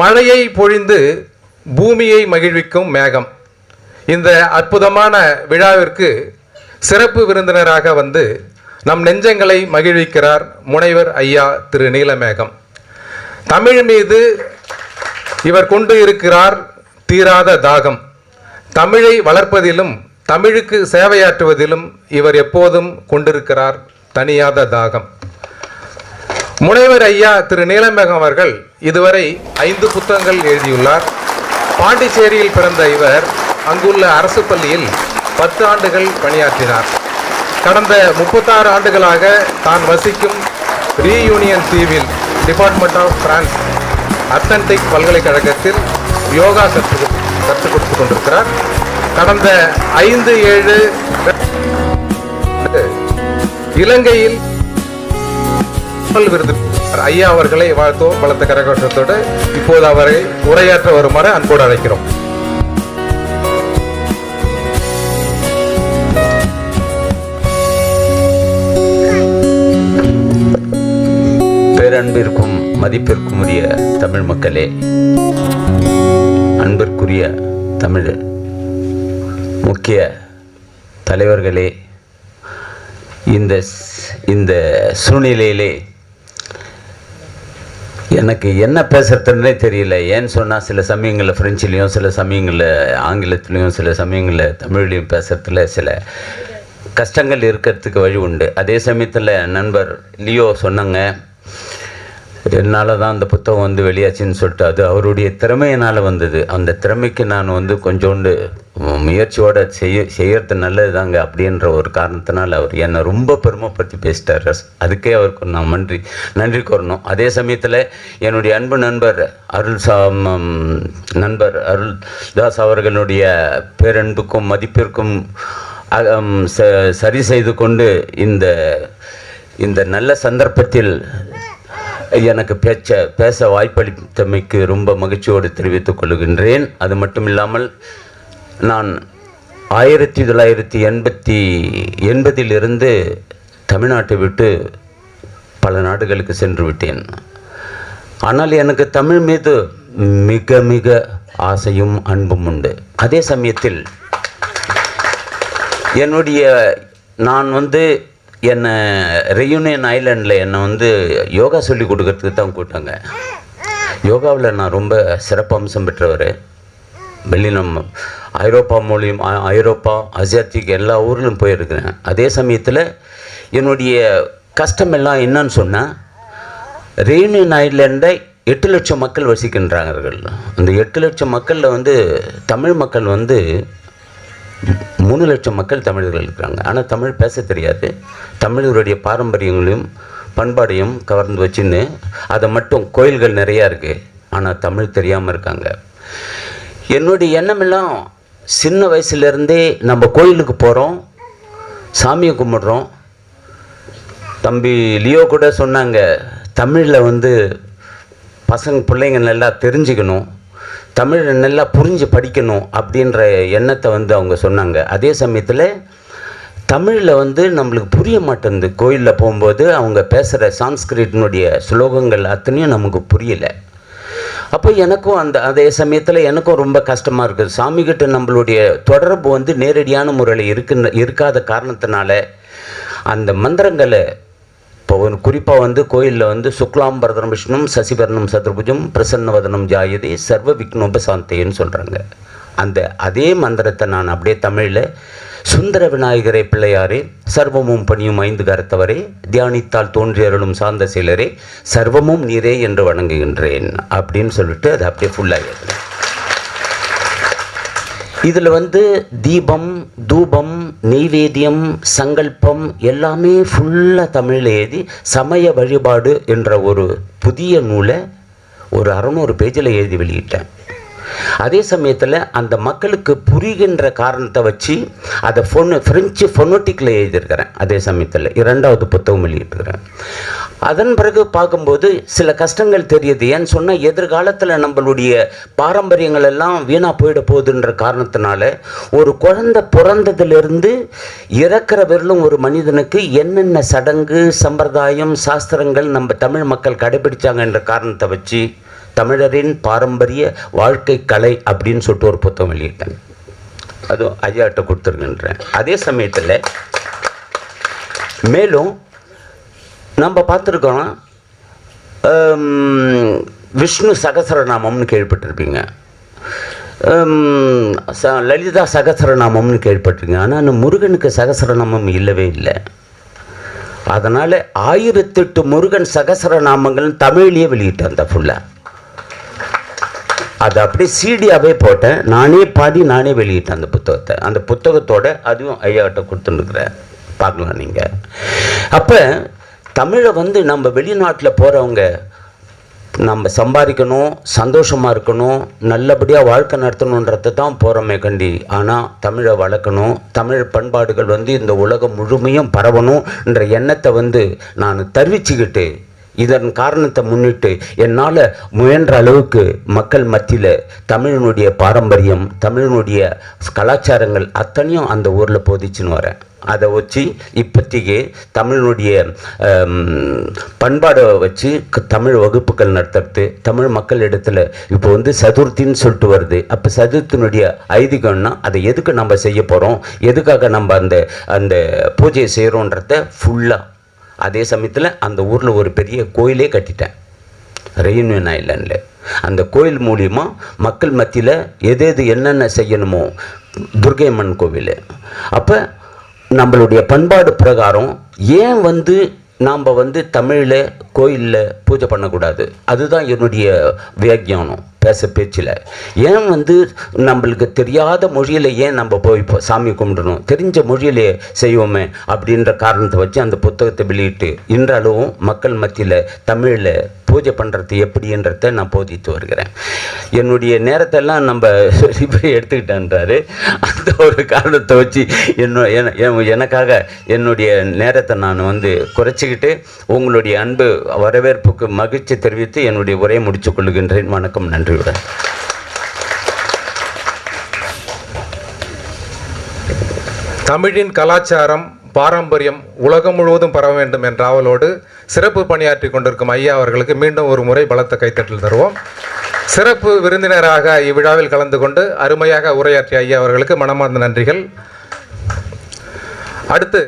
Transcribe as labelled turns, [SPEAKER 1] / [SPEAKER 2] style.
[SPEAKER 1] மழையை பொழிந்து பூமியை மகிழ்விக்கும் மேகம். இந்த அற்புதமான விழாவிற்கு சிறப்பு விருந்தினராக வந்து நம் நெஞ்சங்களை மகிழ்விக்கிறார் முனைவர் ஐயா திரு நீலமேகம். தமிழ் மீது இவர் கொண்டு இருக்கிறார் தீராத தாகம். தமிழை வளர்ப்பதிலும் தமிழுக்கு சேவையாற்றுவதிலும் இவர் எப்போதும் கொண்டிருக்கிறார் தனியாத தாகம். முனைவர் ஐயா திரு நீலமேகம் அவர்கள் இதுவரை ஐந்து புத்தகங்கள் எழுதியுள்ளார். பாண்டிச்சேரியில் பிறந்த இவர் அங்குள்ள அரசு பள்ளியில் பத்து ஆண்டுகள் பணியாற்றினார். கடந்த முப்பத்தாறு ஆண்டுகளாக தான் வசிக்கும் ரீயூனியன் தீவில் டிபார்ட்மெண்ட் ஆஃப் பிரான்ஸ் அத்தன்டிக் பல்கலைக்கழகத்தில் யோகா கற்று கற்றுக் கொடுத்து கொண்டிருக்கிறார். கடந்த ஐந்து ஏழு இலங்கையில் விருது ஐயா அவர்களை வாழ்த்தோம் பலத்த கரகோஷத்தோடு. இப்போது அவரை உரையாற்ற வருமாறு அன்போடு அழைக்கிறோம்.
[SPEAKER 2] பேரன்பிற்கும் மதிப்பிற்கும் உரிய தமிழ் மக்களே அன்பிற்குரிய தமிழ் முக்கிய தலைவர்களே இந்த இந்த சூழ்நிலையிலே எனக்கு என்ன பேசுறதுன்னே தெரியல. ஏன்னு சொன்னால் சில சமயங்களில் ஃப்ரெஞ்சுலேயும் சில சமயங்களில் ஆங்கிலத்துலேயும் சில சமயங்களில் தமிழ்லையும் பேசுறதுல சில கஷ்டங்கள் இருக்கிறதுக்கு வழி உண்டு. அதே சமயத்தில் நண்பர் லியோ சொன்னாங்க என்னால் தான் அந்த புத்தகம் வந்து வெளியாச்சுன்னு சொல்லிட்டு அது அவருடைய திறமையினால் வந்தது. அந்த திறமைக்கு நான் வந்து கொஞ்சோண்டு முயற்சியோடு செய்ய செய்யறது நல்லது தாங்க அப்படின்ற ஒரு காரணத்தினால் அவர் என்னை ரொம்ப பெருமைப்படுத்தி பேசிட்டார். அதுக்கே அவருக்கு நான் நன்றி நன்றி கூறணும். அதே சமயத்தில் என்னுடைய அன்பு நண்பர் அருள் சா நண்பர் அருள் தாஸ் அவர்களுடைய பேரன்புக்கும் மதிப்பிற்கும் சரி செய்து கொண்டு இந்த இந்த நல்ல சந்தர்ப்பத்தில் எனக்கு பேச்ச பேச வாய்ப்பளித்தமைக்கு ரொம்ப மகிழ்ச்சியோடு தெரிவித்துக் கொள்கின்றேன். அது மட்டும் இல்லாமல் நான் ஆயிரத்தி தொள்ளாயிரத்தி எண்பத்தி எண்பதிலிருந்து தமிழ்நாட்டை விட்டு பல நாடுகளுக்கு சென்று விட்டேன். ஆனால் எனக்கு தமிழ் மீது மிக மிக ஆசையும் அன்பும் உண்டு. அதே சமயத்தில் என்னுடைய நான் வந்து என்னை ரெயூனியன் ஐலாண்டில் என்னை வந்து யோகா சொல்லி கொடுக்கறதுக்கு தான் கூட்டாங்க யோகாவில் நான் ரொம்ப சிறப்பம்சம் பெற்றவர். வெள்ளினம் ஐரோப்பா மூலியம் ஐரோப்பா அசியாத்திக் எல்லா ஊர்லையும் போயிருக்கிறேன். அதே சமயத்தில் என்னுடைய கஷ்டம் எல்லாம் என்னன்னு சொன்னால் ரெயூனியன் ஐலாண்டை எட்டு லட்சம் மக்கள் வசிக்கின்றார்கள். அந்த எட்டு லட்சம் மக்களில் வந்து தமிழ் மக்கள் வந்து மூணு லட்சம் மக்கள் தமிழர்கள் இருக்கிறாங்க. ஆனால் தமிழ் பேச தெரியாது. தமிழர்களுடைய பாரம்பரியங்களையும் பண்பாடையும் கவர்ந்து வச்சுன்னு அதை மட்டும் கோயில்கள் நிறையா இருக்குது ஆனால் தமிழ் தெரியாமல் இருக்காங்க. என்னுடைய எண்ணமெல்லாம் சின்ன வயசுலேருந்தே நம்ம கோயிலுக்கு போகிறோம் சாமியை கும்பிட்றோம். தம்பி லியோ கூட சொன்னாங்க தமிழில் வந்து பசங்க பிள்ளைங்க நல்லா தெரிஞ்சுக்கணும். தமிழை நல்லா புரிஞ்சு படிக்கணும் அப்படின்ற எண்ணத்தை வந்து அவங்க சொன்னாங்க. அதே சமயத்தில் தமிழில் வந்து நம்மளுக்கு புரிய மாட்டேங்குது. கோயிலில் போகும்போது அவங்க பேசுகிற சான்ஸ்கிரிட்னுடைய ஸ்லோகங்கள் அத்தனையும் நமக்கு புரியலை. அப்போ எனக்கும் அந்த அதே சமயத்தில் எனக்கும் ரொம்ப கஷ்டமாக இருக்குது சாமிகிட்ட நம்மளுடைய தொடர்பு வந்து நேரடியான முறையில் இருக்குன்னு இருக்காத காரணத்தினால அந்த மந்திரங்களை இப்போ ஒரு குறிப்பாக வந்து கோயிலில் வந்து சுக்லாம்பரதனம் விஷ்ணும் சசிபரணம் சதுர்புஜம் பிரசன்னவதனம் ஜாயதி சர்வ விக்னோபசாந்தேன்னு சொல்கிறாங்க அந்த அதே மந்திரத்தை நான் அப்படியே தமிழில் சுந்தர விநாயகரே பிள்ளையாரே சர்வமும் பணியும் ஐந்து கருத்தவரே தியானித்தால் தோன்றி அருளும் சார்ந்த செயலரே சர்வமும் நீரே என்று வணங்குகின்றேன் அப்படின்னு சொல்லிட்டு அது அப்படியே ஃபுல்லாக இதில் வந்து தீபம் தூபம் நெய்வேத்தியம் சங்கல்பம் எல்லாமே ஃபுல்லாக தமிழில் எழுதி சமய வழிபாடு என்ற ஒரு புதிய நூலை ஒரு அறநூறு பேஜில் எழுதி வெளியிட்டேன். அதே சமயத்தில் அந்த மக்களுக்கு புரிகின்ற காரணத்தை வச்சு அதை ஃபொனு ஃப்ரெஞ்சு ஃபொனோட்டிக்கில் எழுதியிருக்கிறேன். அதே சமயத்தில் இரண்டாவது புத்தகம் வெளியிட்டிருக்கிறேன். அதன் பிறகு பார்க்கும்போது சில கஷ்டங்கள் தெரியுது. ஏன்னு சொன்னால் எதிர்காலத்தில் நம்மளுடைய பாரம்பரியங்கள் எல்லாம் வீணாக போயிட போகுதுன்ற காரணத்தினால ஒரு குழந்தை பிறந்ததுலேருந்து இறக்கிற வரலும் ஒரு மனிதனுக்கு என்னென்ன சடங்கு சம்பிரதாயம் சாஸ்திரங்கள் நம்ம தமிழ் மக்கள் கடைபிடிச்சாங்கன்ற காரணத்தை வச்சு தமிழரின் பாரம்பரிய வாழ்க்கை கலை அப்படின்னு சொல்லிட்டு ஒரு புத்தகம் வெளியிட்டேன் அதுவும் ஐயாட்ட கொடுத்துருங்கன்றேன். அதே சமயத்தில் மேலும் நம்ம பார்த்துருக்கோம் விஷ்ணு சகசரநாமம்னு கேள்விப்பட்டிருப்பீங்க. ச- லலிதா சகசரநாமம்னு கேள்விப்பட்டிருக்கீங்க. ஆனால் அந்த முருகனுக்கு சகசரநாமம் இல்லவே இல்லை. அதனால் ஆயிரத்தெட்டு முருகன் சகசரநாமங்கள் தமிழ்லேயே வெளியிட்டேன் அந்த ஃபுல்லாக அதை அப்படியே சீடியாகவே போட்டேன். நானே பாடி நானே வெளியிட்டேன் அந்த புத்தகத்தை. அந்த புத்தகத்தோட அதுவும் ஐயாட்ட கொடுத்துருக்குறேன். பார்க்கலாம் நீங்கள் அப்போ தமிழை வந்து நம்ம வெளிநாட்டில் போகிறவங்க நம்ம சம்பாதிக்கணும் சந்தோஷமாக இருக்கணும் நல்லபடியாக வாழ்க்கை நடத்தணுன்றது தான் போகிறோமே கண்டி. ஆனால் தமிழை வளர்க்கணும் தமிழ் பண்பாடுகள் வந்து இந்த உலகம் முழுமையும் பரவணும்ன்ற எண்ணத்தை வந்து நான் தெரிவிச்சுக்கிட்டு இதன் காரணத்தை முன்னிட்டு என்னால் முயன்ற அளவுக்கு மக்கள் மத்தியில் தமிழினுடைய பாரம்பரியம் தமிழனுடைய கலாச்சாரங்கள் அத்தனையும் அந்த ஊரில் போதிச்சுன்னு வரேன். அதை வச்சு இப்போதைக்கு தமிழனுடைய பண்பாடை வச்சு தமிழ் வகுப்புகள் நடத்துறது தமிழ் மக்கள் இடத்துல இப்போ வந்து சதுர்த்தின்னு சொல்லிட்டு வருது. அப்போ சதுர்த்தினுடைய ஐதீகம்னா அதை எதுக்கு நம்ம செய்ய போகிறோம் எதுக்காக நம்ம அந்த அந்த பூஜையை செய்கிறோன்றத ஃபுல்லாக அதே சமயத்தில் அந்த ஊரில் ஒரு பெரிய கோயிலே கட்டிட்டேன். ரெயூனியன் ஐலாண்டில் அந்த கோயில் மூலியமாக மக்கள் மத்தியில் எது எது என்னென்ன செய்யணுமோ துர்கையம்மன் கோவில். அப்போ நம்மளுடைய பண்பாடு பிரகாரம் ஏன் வந்து நாம் வந்து தமிழில் கோயிலில் பூஜை பண்ணக்கூடாது? அதுதான் என்னுடைய வியாக்கியானம். பேச பேச்சில். ஏன் வந்து நம்மளுக்கு தெரியாத மொழியில் ஏன் நம்ம போய் இப்போ சாமி கும்பிடணும்? தெரிஞ்ச மொழியிலே செய்வோமே அப்படின்ற காரணத்தை வச்சு அந்த புத்தகத்தை வெளியிட்டு இன்றளவும் மக்கள் மத்தியில் தமிழில் பூஜை பண்ணுறது எப்படின்றத நான் போதித்து வருகிறேன். என்னுடைய நேரத்தெல்லாம் நம்ம இப்படி எடுத்துக்கிட்டேன்றாரு. அந்த ஒரு காரணத்தை வச்சு என்ன எனக்காக என்னுடைய நேரத்தை நான் வந்து குறைச்சிக்கிட்டு உங்களுடைய அன்பு வரவேற்புக்கு மகிழ்ச்சி தெரிவித்து என்னுடைய உரையை முடித்துக் கொள்கின்றேன். வணக்கம் நன்றியுடன்
[SPEAKER 1] தமிழின் கலாச்சாரம் பாரம்பரியம் உலகம் முழுவதும் பரவ வேண்டும் என்ற ஆவலோடு சிறப்பு பணியாற்றி கொண்டிருக்கும் ஐயா அவர்களுக்கு மீண்டும் ஒரு முறை பலத்த கைத்தட்டல் தருவோம். சிறப்பு விருந்தினராக இவ்விழாவில் கலந்து கொண்டு அருமையாக உரையாற்றிய ஐயா அவர்களுக்கு மனமார்ந்த நன்றிகள். அடுத்து